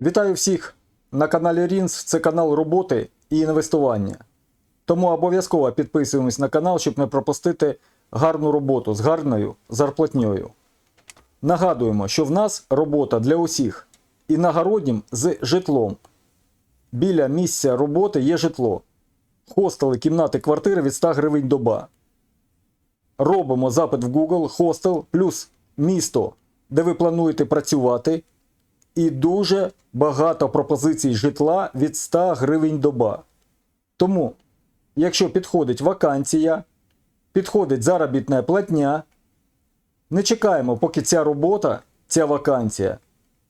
Вітаю всіх на каналі Рінс. Це канал роботи і інвестування. Тому обов'язково підписуємось на канал, щоб не пропустити гарну роботу з гарною зарплатньою. Нагадуємо, що в нас робота для усіх іногороднім з житлом. Біля місця роботи є житло. Хостели, кімнати, квартири від 100 гривень доба. Робимо запит в Google, хостел плюс місто, де ви плануєте працювати і дуже багато пропозицій житла від 100 гривень доба. Тому, якщо підходить вакансія, підходить заробітна платня, не чекаємо, поки ця робота, ця вакансія,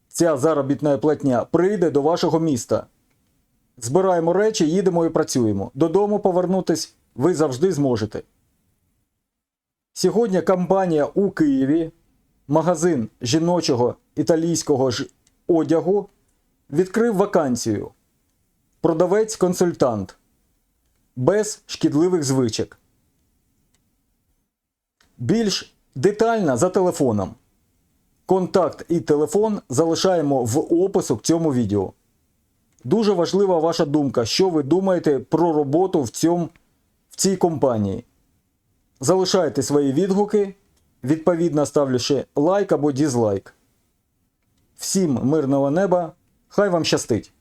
ця заробітна платня прийде до вашого міста. Збираємо речі, їдемо і працюємо. Додому повернутись ви завжди зможете. Сьогодні компанія у Києві, магазин жіночого італійського одягу, відкрив вакансію. Продавець-консультант без шкідливих звичок. Більш детально за телефоном. Контакт і телефон залишаємо в опису к цьому відео. Дуже важлива ваша думка, що ви думаєте про роботу в, цьому, в цій компанії. Залишайте свої відгуки, відповідно ставлячи лайк або дізлайк. Всім мирного неба, хай вам щастить!